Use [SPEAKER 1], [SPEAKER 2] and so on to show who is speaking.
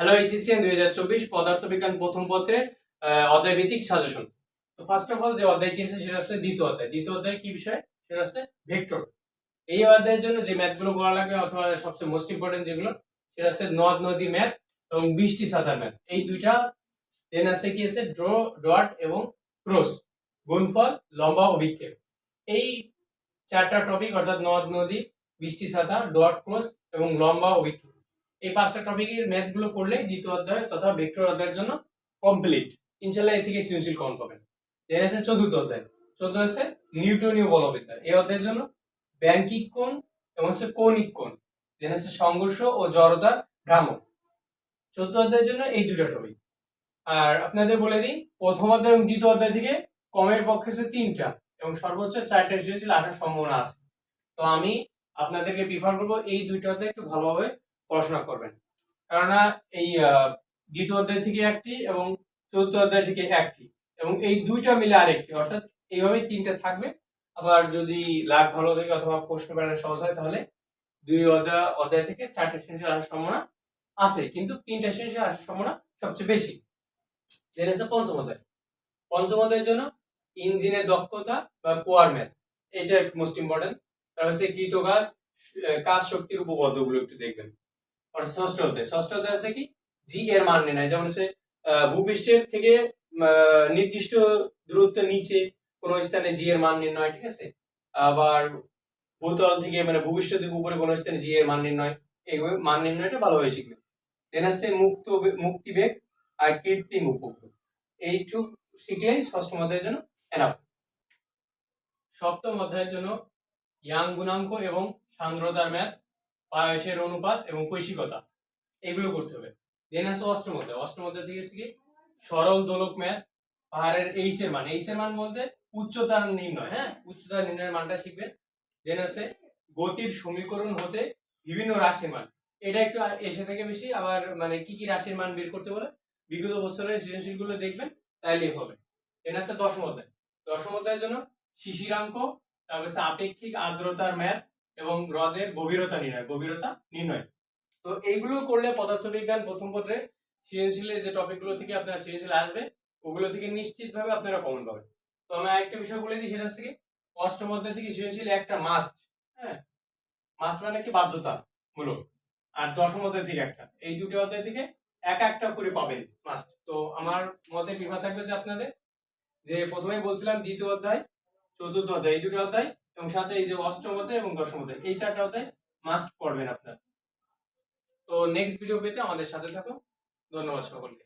[SPEAKER 1] Hello এসিসিএন দুই হাজার চব্বিশ পদার্থবিজ্ঞান প্রথম পত্রের আহ, অধ্যায় ভিত্তিক সাজেশন তো ফার্স্ট অফ অল যে অধ্যায়টি আছে সেটা হচ্ছে দ্বিতীয় অধ্যায়। দ্বিতীয় অধ্যায় কি বিষয়? সেটা হচ্ছে ভেক্টর এই অধ্যায়ের জন্য যে ম্যাথগুলো করা লাগে অথবা সবচেয়ে মোস্ট ইম্পর্টেন্ট যেগুলো সেটা হচ্ছে নদ নদী ম্যাথ এবং বৃষ্টি সাঁতার ম্যাথ এই দুইটা দেন আছে কি আছে? ড্র ডট এবং ক্রস গুণফল লম্বা অভিক্ষেপ। এই চারটা টপিক অর্থাৎ নদ নদী বৃষ্টি সাঁতার ডট ক্রস এবং লম্বা অভিক্ষেপ। এই পাঁচটা টপিকের ম্যাথগুলো করলে দ্বিতীয় অধ্যায় তথা ভেক্টর অধ্যায়ের জন্য কমপ্লিট ইনশাল্লাহ এ থেকে সৃজনশীল কম পাবেন। দেন আছে চতুর্থ অধ্যায়। চতুর্থ আছে নিউটনীয় বলবিদ্যা এই অধ্যায়ের জন্য ব্যাংকিক কোণ এবং হচ্ছে কৌণিক কোণ। দেন আছে সংঘর্ষ ও জড়তার ভ্রামক। চতুর্থ অধ্যায়ের জন্য এই দুটো টপিক আর আপনাদের বলে দিই, প্রথম অধ্যায় এবং দ্বিতীয় অধ্যায় থেকে কমের পক্ষে হচ্ছে তিনটা এবং সর্বোচ্চ চারটা সৃজনশীল আসার সম্ভাবনা আছে। তো আমি আপনাদেরকে প্রিফার করব এই দুইটা অধ্যায় একটু ভালোভাবে পড়াশোনা করবেন। কেননা এই দ্বিতীয় অধ্যায় থেকে একটি এবং চতুর্থ অধ্যায় থেকে একটি এবং এই দুইটা মিলে আরেকটি। অর্থাৎ এইভাবেই তিনটা থাকবে। আবার যদি লাভ ভালো থাকে অথবা প্রশ্ন প্যাটার্ন সহজ হয়, তাহলে দুই অধ্যায় অধ্যায় থেকে চারটে শ্রেণি আসার সম্ভাবনা আছে। কিন্তু তিনটা শ্রেণি আসার সম্ভাবনা সবচেয়ে বেশি। দেন আছে পঞ্চম অধ্যায়। পঞ্চম অধ্যায়ের জন্য ইঞ্জিনের দক্ষতা বা কোয়ার ম্যাথ। এটা মোস্ট ইম্পর্টেন্ট তারপর হচ্ছে কৃত কাজ কাজ শক্তির উপপাদ্যগুলো একটু দেখবেন। আর ষষ্ঠ অধ্যায়। ষষ্ঠ অধ্যায় আছে কি? জি এর মান নির্ণয়। যেমন আহ, ভূপৃষ্ঠের থেকে নির্দিষ্ট দূরত্বের নিচে কোনো স্থানে জি এর মান নির্ণয় ঠিক আছে? আবার ভূতল থেকে মানে ভূপৃষ্ঠ থেকে উপরে কোনো স্থানে জি এর মান নির্ণয় এইভাবে মান নির্ণয়টা ভালোভাবে শিখবে। দেন আসছে মুক্ত মুক্তিবেগ আর কৃত্রিম উপগ্রহ। এইটুক শিখলেই ষষ্ঠ অধ্যায়ের জন্য এনাফ সপ্তম অধ্যায়ের জন্য ইয়াং গুণাঙ্ক এবং সান্দ্রতার ম্যাথ পায়সের অনুপাত এবং কৈশিকতা। এগুলো করতে হবে। দেন আছে অষ্টম অধ্যায় অষ্টম অধ্যায় থেকে কি? সরল দোলক ম্যাথ। পাহাড়ের এইস এর মান। এইস এর মান বলতে উচ্চতার নির্ণয় হ্যাঁ? উচ্চতার নির্ণয়ের মানটা শিখবেন দেন আছে গতির সমীকরণ হতে বিভিন্ন রাশির মান। এটা একটু এসে থেকে বেশি আবার মানে কি কি রাশির মান বের করতে বলে? বিগত বছরের সৃজনশীলগুলো দেখবেন তাইলেই হবে। দেন আছে দশম অধ্যায় দশম অধ্যায়ের জন্য শিশিরাঙ্ক তারপর আপেক্ষিক আর্দ্রতার ম্যাথ। এবং হ্রদের গভীরতা নির্ণয় গভীরতা নির্ণয়। তো এইগুলো করলে পদার্থবিজ্ঞান প্রথম পত্রে সৃজনশীলের যে টপিকগুলো থেকে আপনার সৃজনশীল আসবে, ওগুলো থেকে নিশ্চিতভাবে আপনারা কমন পাবেন। তো আমি আরেকটা বিষয় বলে দিই, সেটা হচ্ছে কি অষ্টম অধ্যায় থেকে সৃজনশীল একটা মাস্ট হ্যাঁ? মাস্ট মানে কি বাধ্যতামূলক। আর দশম অধ্যায় থেকে একটা। এই দুটো অধ্যায় থেকে এক একটা করে পাবেন মাস্ট তো আমার মতে বিভাগ থাকবে যে আপনাদের, যে প্রথমে বলছিলাম দ্বিতীয় অধ্যায়, চতুর্থ অধ্যায়, এই দুটো অধ্যায় এবং সাথে এই যে অষ্টম অধ্যায় এবং দশম অধ্যায় এই চারটা অধ্যায় মাস্ট পড়বেন আপনার। তো নেক্সট ভিডিও পেতে আমাদের সাথে থাকুন। ধন্যবাদ সকলকে।